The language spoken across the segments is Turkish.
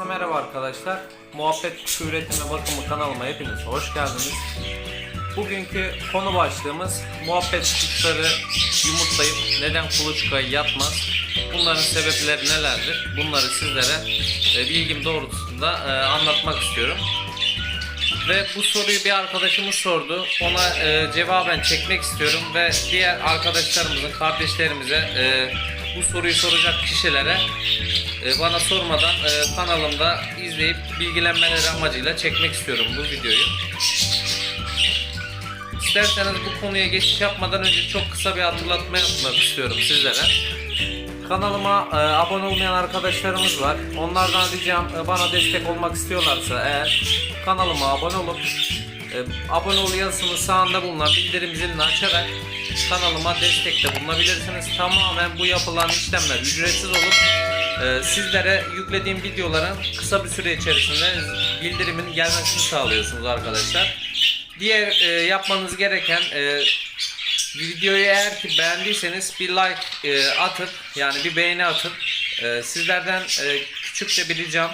Herkese merhaba arkadaşlar. Muhabbet Kuşu Üretimi Bakımı kanalıma hepiniz hoş geldiniz. Bugünkü konu başlığımız muhabbet kuşları yumurtlayıp neden kuluçkayı yapmaz? Bunların sebepleri nelerdir? Bunları sizlere e, bilgim doğrultusunda e, anlatmak istiyorum. Ve bu soruyu bir arkadaşımız sordu. Ona e, cevaben çekmek istiyorum ve diğer arkadaşlarımızın, kardeşlerimize bu soruyu soracak kişilere e, bana sormadan e, kanalımda izleyip bilgilenmeleri amacıyla çekmek istiyorum bu videoyu. İsterseniz bu konuya geçiş yapmadan önce çok kısa bir hatırlatma yapmak istiyorum sizlere. Kanalıma e, abone olmayan arkadaşlarımız var. Onlardan ricam e, bana destek olmak istiyorlarsa eğer kanalıma abone olup e, abone ol yazısının sağında bulunan bildirim zilini açarak kanalıma destekte bulunabilirsiniz. Tamamen bu yapılan işlemler ücretsiz olup e, sizlere yüklediğim videoların kısa bir süre içerisinde bildirimin gelmesini sağlıyorsunuz arkadaşlar. Diğer e, yapmanız gereken e, Videoyu eğer ki beğendiyseniz bir like e, atıp yani bir beğeni atıp e, sizlerden e, küçükçe bir ricam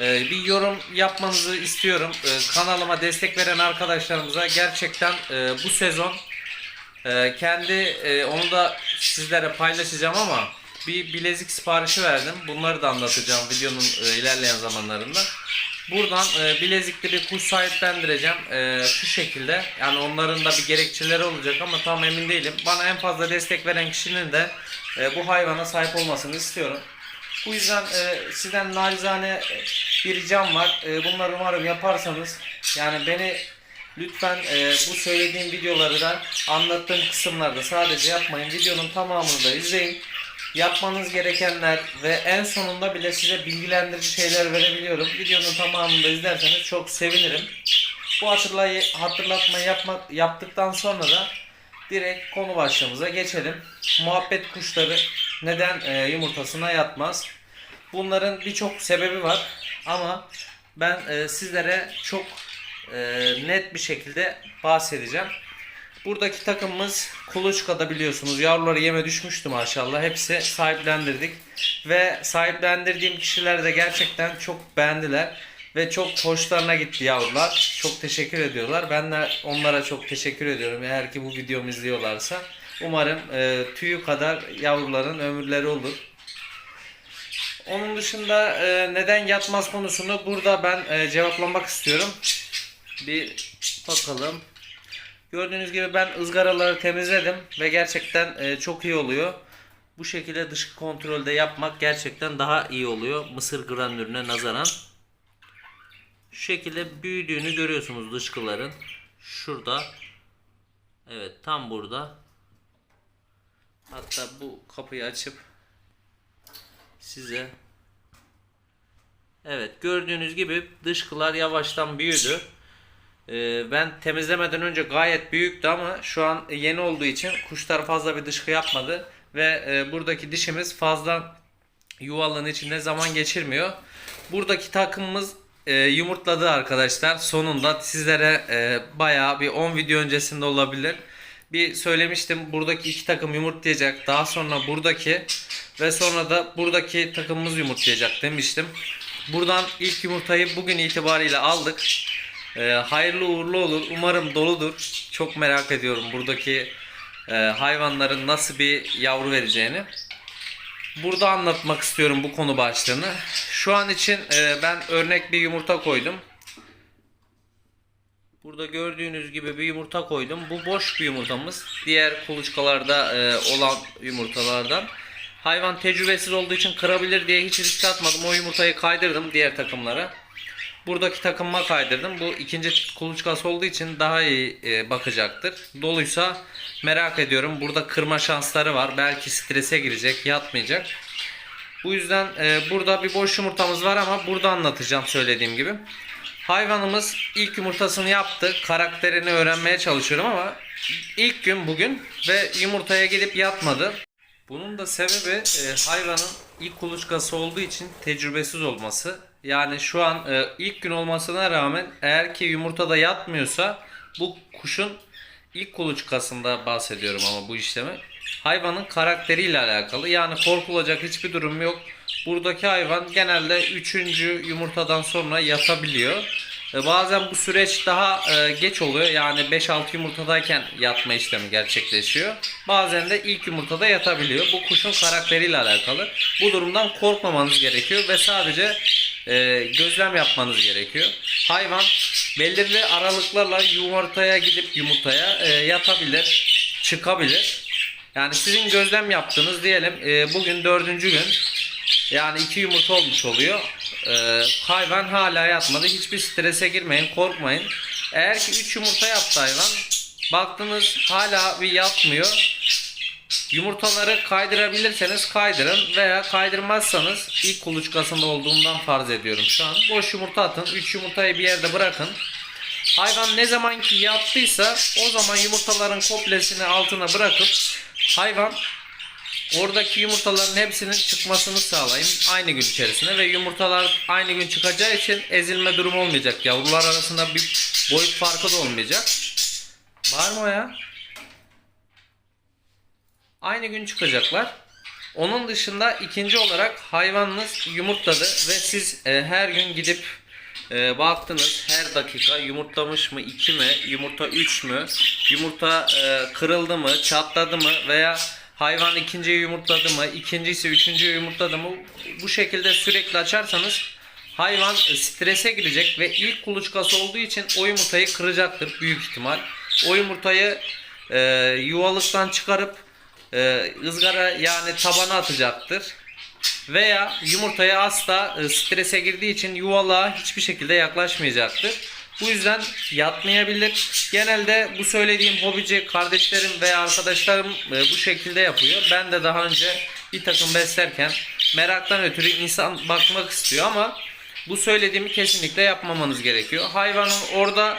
e, bir yorum yapmanızı istiyorum. E, kanalıma destek veren arkadaşlarımıza gerçekten e, bu sezon e, kendi e, onu da sizlere paylaşacağım ama bir bilezik siparişi verdim. Bunları da anlatacağım videonun e, ilerleyen zamanlarında. Buradan e, bilezikli bir kuş sahiplendireceğim. E, şu şekilde. Yani onların da bir gerekçeleri olacak ama tam emin değilim. Bana en fazla destek veren kişinin de e, bu hayvana sahip olmasını istiyorum. Bu yüzden e, sizden nacizane bir ricam var. E, bunları umarım yaparsanız. Yani beni lütfen e, bu söylediğim videoları da anlattığım kısımlarda sadece yapmayın. Videonun tamamını da izleyin yapmanız gerekenler ve en sonunda bile size bilgilendirici şeyler verebiliyorum. Videonun tamamını da izlerseniz çok sevinirim. Bu hatırlay hatırlatmayı yapmak yaptıktan sonra da direkt konu başlığımıza geçelim. Muhabbet kuşları neden e, yumurtasına yatmaz? Bunların birçok sebebi var ama ben e, sizlere çok e, net bir şekilde bahsedeceğim. Buradaki takımımız kuluçkada biliyorsunuz. Yavruları yeme düşmüştü maşallah. Hepsi sahiplendirdik. Ve sahiplendirdiğim kişiler de gerçekten çok beğendiler. Ve çok hoşlarına gitti yavrular. Çok teşekkür ediyorlar. Ben de onlara çok teşekkür ediyorum. Eğer ki bu videomu izliyorlarsa. Umarım e, tüyü kadar yavruların ömürleri olur. Onun dışında e, neden yatmaz konusunu burada ben e, cevaplamak istiyorum. Bir bakalım. Gördüğünüz gibi ben ızgaraları temizledim ve gerçekten e, çok iyi oluyor. Bu şekilde dışkı kontrolde yapmak gerçekten daha iyi oluyor mısır granülüne nazaran. Şu şekilde büyüdüğünü görüyorsunuz dışkıların. Şurada. Evet tam burada. Hatta bu kapıyı açıp size Evet gördüğünüz gibi dışkılar yavaştan büyüdü. Ee, ben temizlemeden önce gayet büyüktü ama şu an yeni olduğu için kuşlar fazla bir dışkı yapmadı ve e, buradaki dişimiz fazla yuvalığın içinde zaman geçirmiyor. Buradaki takımımız e, yumurtladı arkadaşlar. Sonunda sizlere e, bayağı bir 10 video öncesinde olabilir. Bir söylemiştim buradaki iki takım yumurtlayacak. Daha sonra buradaki ve sonra da buradaki takımımız yumurtlayacak demiştim. Buradan ilk yumurtayı bugün itibariyle aldık. Ee, hayırlı uğurlu olur. Umarım doludur. Çok merak ediyorum buradaki e, hayvanların nasıl bir yavru vereceğini. Burada anlatmak istiyorum bu konu başlığını. Şu an için e, ben örnek bir yumurta koydum. Burada gördüğünüz gibi bir yumurta koydum. Bu boş bir yumurtamız. Diğer kuluçkalarda e, olan yumurtalardan. Hayvan tecrübesiz olduğu için kırabilir diye hiç risk atmadım. O yumurtayı kaydırdım diğer takımlara. Buradaki takımıma kaydırdım. Bu ikinci kuluçkası olduğu için daha iyi e, bakacaktır. Doluysa merak ediyorum. Burada kırma şansları var. Belki strese girecek, yatmayacak. Bu yüzden e, burada bir boş yumurtamız var ama burada anlatacağım söylediğim gibi. Hayvanımız ilk yumurtasını yaptı. Karakterini öğrenmeye çalışıyorum ama ilk gün bugün ve yumurtaya gidip yatmadı. Bunun da sebebi e, hayvanın ilk kuluçkası olduğu için tecrübesiz olması. Yani şu an e, ilk gün olmasına rağmen eğer ki yumurtada yatmıyorsa bu kuşun ilk kuluçkasında bahsediyorum ama bu işlemi hayvanın karakteriyle alakalı. Yani korkulacak hiçbir durum yok. Buradaki hayvan genelde 3. yumurtadan sonra yatabiliyor. E, Bazen bu süreç daha e, geç oluyor. Yani 5-6 yumurtadayken yatma işlemi gerçekleşiyor. Bazen de ilk yumurtada yatabiliyor. Bu kuşun karakteriyle alakalı. Bu durumdan korkmamanız gerekiyor ve sadece e, gözlem yapmanız gerekiyor. Hayvan belirli aralıklarla yumurtaya gidip yumurtaya yatabilir, çıkabilir. Yani sizin gözlem yaptığınız diyelim bugün dördüncü gün yani iki yumurta olmuş oluyor. Ee, hayvan hala yatmadı. Hiçbir strese girmeyin, korkmayın. Eğer ki 3 yumurta yaptı hayvan, baktınız hala bir yatmıyor. Yumurtaları kaydırabilirseniz kaydırın veya kaydırmazsanız ilk kuluçkasında olduğundan farz ediyorum şu an. Boş yumurta atın. 3 yumurtayı bir yerde bırakın. Hayvan ne zaman ki yattıysa o zaman yumurtaların komplesini altına bırakıp hayvan Oradaki yumurtaların hepsinin çıkmasını sağlayın aynı gün içerisinde ve yumurtalar aynı gün çıkacağı için ezilme durumu olmayacak. Yavrular arasında bir boyut farkı da olmayacak. Var mı ya? Aynı gün çıkacaklar. Onun dışında ikinci olarak hayvanınız yumurtladı ve siz e, her gün gidip e, baktınız her dakika yumurtlamış mı 2 mi yumurta 3 mü yumurta e, kırıldı mı çatladı mı veya hayvan ikinciyi yumurtladı mı ikincisi üçüncüyü yumurtladı mı bu şekilde sürekli açarsanız hayvan strese girecek ve ilk kuluçkası olduğu için o yumurtayı kıracaktır büyük ihtimal. O yumurtayı e, yuvalıktan çıkarıp e, ızgara yani tabana atacaktır. Veya yumurtaya asla e, strese girdiği için yuvalığa hiçbir şekilde yaklaşmayacaktır. Bu yüzden yatmayabilir. Genelde bu söylediğim hobici kardeşlerim veya arkadaşlarım e, bu şekilde yapıyor. Ben de daha önce bir takım beslerken meraktan ötürü insan bakmak istiyor ama bu söylediğimi kesinlikle yapmamanız gerekiyor. Hayvanın orada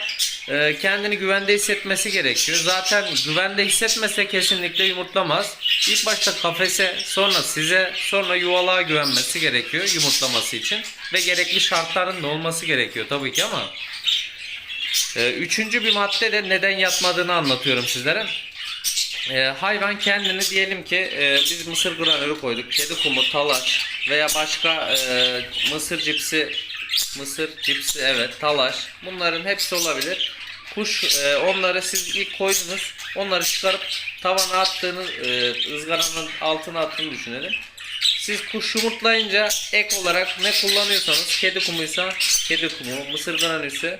e, kendini güvende hissetmesi gerekiyor. Zaten güvende hissetmese kesinlikle yumurtlamaz. İlk başta kafese, sonra size, sonra yuvalığa güvenmesi gerekiyor yumurtlaması için. Ve gerekli şartların da olması gerekiyor tabii ki ama. E, üçüncü bir madde de neden yatmadığını anlatıyorum sizlere. E, hayvan kendini diyelim ki e, biz mısır granülü koyduk. Kedi kumu, talaş veya başka e, mısır cipsi, mısır cipsi evet talaş. Bunların hepsi olabilir. Kuş e, onları siz ilk koydunuz. Onları çıkarıp tavana attığınız ızgaranın altına attığını düşünelim. Siz kuş yumurtlayınca ek olarak ne kullanıyorsanız kedi kumuysa kedi kumu, mısır granülüsü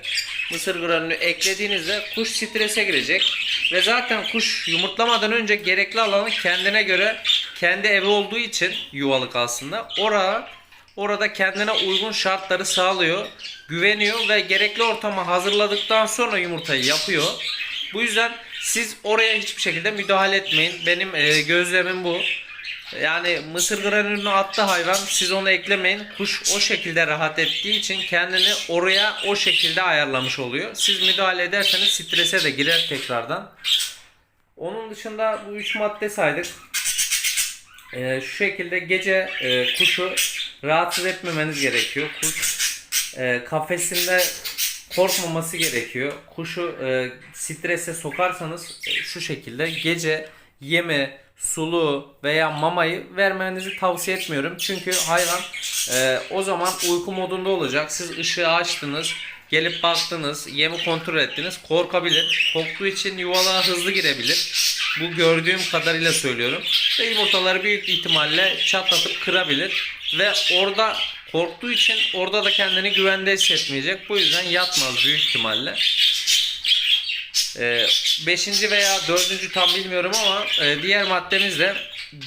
mısır granülü eklediğinizde kuş strese girecek. Ve zaten kuş yumurtlamadan önce gerekli alanı kendine göre kendi evi olduğu için yuvalık aslında orada orada kendine uygun şartları sağlıyor, güveniyor ve gerekli ortamı hazırladıktan sonra yumurtayı yapıyor. Bu yüzden siz oraya hiçbir şekilde müdahale etmeyin. Benim e, gözlemim bu. Yani mısır granülünü attı hayvan siz onu eklemeyin. Kuş o şekilde rahat ettiği için kendini oraya o şekilde ayarlamış oluyor. Siz müdahale ederseniz strese de girer tekrardan. Onun dışında bu üç madde saydık. Ee, şu şekilde gece e, kuşu rahatsız etmemeniz gerekiyor. Kuş e, kafesinde korkmaması gerekiyor. Kuşu e, strese sokarsanız e, şu şekilde gece yeme, sulu veya mamayı vermenizi tavsiye etmiyorum. Çünkü hayvan e, o zaman uyku modunda olacak. Siz ışığı açtınız, gelip baktınız, yemi kontrol ettiniz. Korkabilir. Korktuğu için yuvalığa hızlı girebilir. Bu gördüğüm kadarıyla söylüyorum. Ve yumurtaları büyük ihtimalle çatlatıp kırabilir. Ve orada korktuğu için orada da kendini güvende hissetmeyecek. Bu yüzden yatmaz büyük ihtimalle. Ee, beşinci veya dördüncü tam bilmiyorum ama e, diğer maddemiz de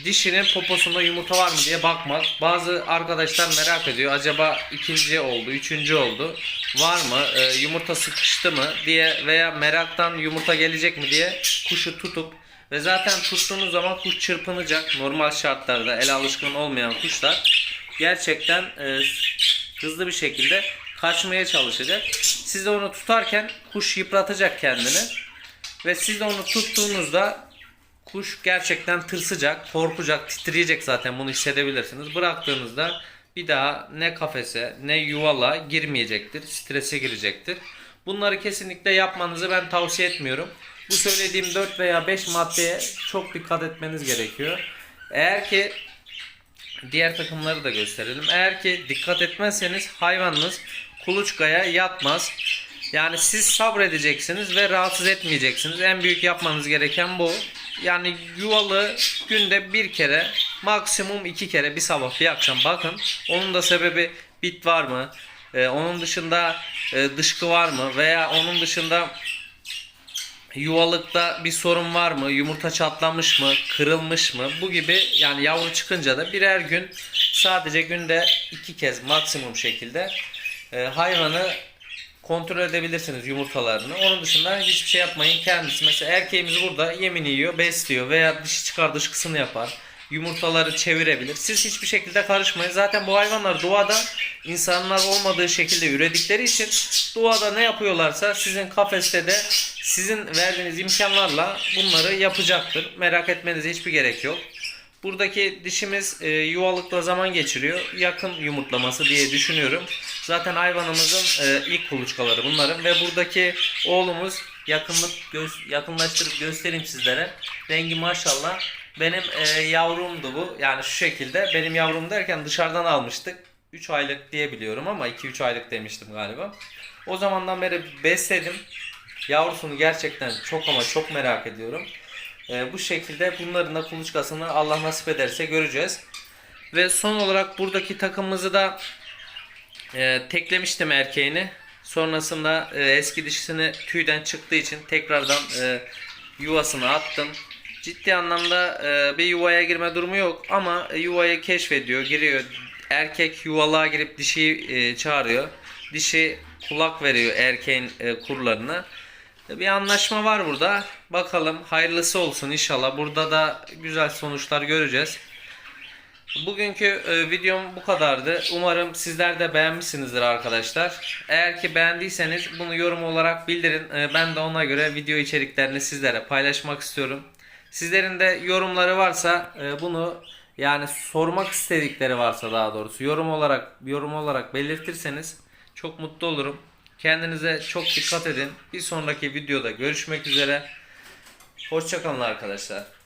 dişinin poposunda yumurta var mı diye bakmak. Bazı arkadaşlar merak ediyor. Acaba ikinci oldu, üçüncü oldu. Var mı? E, yumurta sıkıştı mı diye veya meraktan yumurta gelecek mi diye kuşu tutup ve zaten tuttuğunuz zaman kuş çırpınacak. Normal şartlarda el alışkın olmayan kuşlar gerçekten e, hızlı bir şekilde kaçmaya çalışacak. Siz de onu tutarken kuş yıpratacak kendini. Ve siz de onu tuttuğunuzda kuş gerçekten tırsacak, korkacak, titreyecek zaten bunu hissedebilirsiniz. Bıraktığınızda bir daha ne kafese ne yuvala girmeyecektir, strese girecektir. Bunları kesinlikle yapmanızı ben tavsiye etmiyorum. Bu söylediğim 4 veya 5 maddeye çok dikkat etmeniz gerekiyor. Eğer ki diğer takımları da gösterelim. Eğer ki dikkat etmezseniz hayvanınız kuluçkaya yatmaz. Yani siz sabredeceksiniz ve rahatsız etmeyeceksiniz. En büyük yapmanız gereken bu. Yani yuvalı günde bir kere maksimum iki kere bir sabah bir akşam bakın. Onun da sebebi bit var mı? Ee, onun dışında e, dışkı var mı? Veya onun dışında yuvalıkta bir sorun var mı? Yumurta çatlamış mı? Kırılmış mı? Bu gibi yani yavru çıkınca da birer gün sadece günde iki kez maksimum şekilde e, hayvanı kontrol edebilirsiniz yumurtalarını. Onun dışında hiçbir şey yapmayın. Kendisi mesela erkeğimiz burada yemini yiyor, besliyor veya dişi çıkar dışkısını yapar. Yumurtaları çevirebilir. Siz hiçbir şekilde karışmayın. Zaten bu hayvanlar doğada insanlar olmadığı şekilde üredikleri için doğada ne yapıyorlarsa sizin kafeste de sizin verdiğiniz imkanlarla bunları yapacaktır. Merak etmenize hiçbir gerek yok. Buradaki dişimiz e, yuvalıkla zaman geçiriyor. Yakın yumurtlaması diye düşünüyorum. Zaten hayvanımızın e, ilk kuluçkaları bunların ve buradaki oğlumuz yakınlık göz, yakınlaştırıp göstereyim sizlere. Rengi maşallah. Benim e, yavrumdu bu. Yani şu şekilde. Benim yavrum derken dışarıdan almıştık. 3 aylık diye biliyorum ama 2-3 aylık demiştim galiba. O zamandan beri besledim. Yavrusunu gerçekten çok ama çok merak ediyorum. Ee, bu şekilde bunların da kuluçkasını Allah nasip ederse göreceğiz. Ve son olarak buradaki takımımızı da e, teklemiştim erkeğini. Sonrasında e, eski dişisini tüyden çıktığı için tekrardan e, yuvasına attım. Ciddi anlamda e, bir yuvaya girme durumu yok ama yuvayı keşfediyor, giriyor. Erkek yuvalığa girip dişiyi e, çağırıyor. Dişi kulak veriyor erkeğin e, kurlarına. Bir anlaşma var burada. Bakalım hayırlısı olsun inşallah. Burada da güzel sonuçlar göreceğiz. Bugünkü e, videom bu kadardı. Umarım sizler de beğenmişsinizdir arkadaşlar. Eğer ki beğendiyseniz bunu yorum olarak bildirin. E, ben de ona göre video içeriklerini sizlere paylaşmak istiyorum. Sizlerin de yorumları varsa e, bunu yani sormak istedikleri varsa daha doğrusu yorum olarak yorum olarak belirtirseniz çok mutlu olurum. Kendinize çok dikkat edin. Bir sonraki videoda görüşmek üzere. Hoşçakalın arkadaşlar.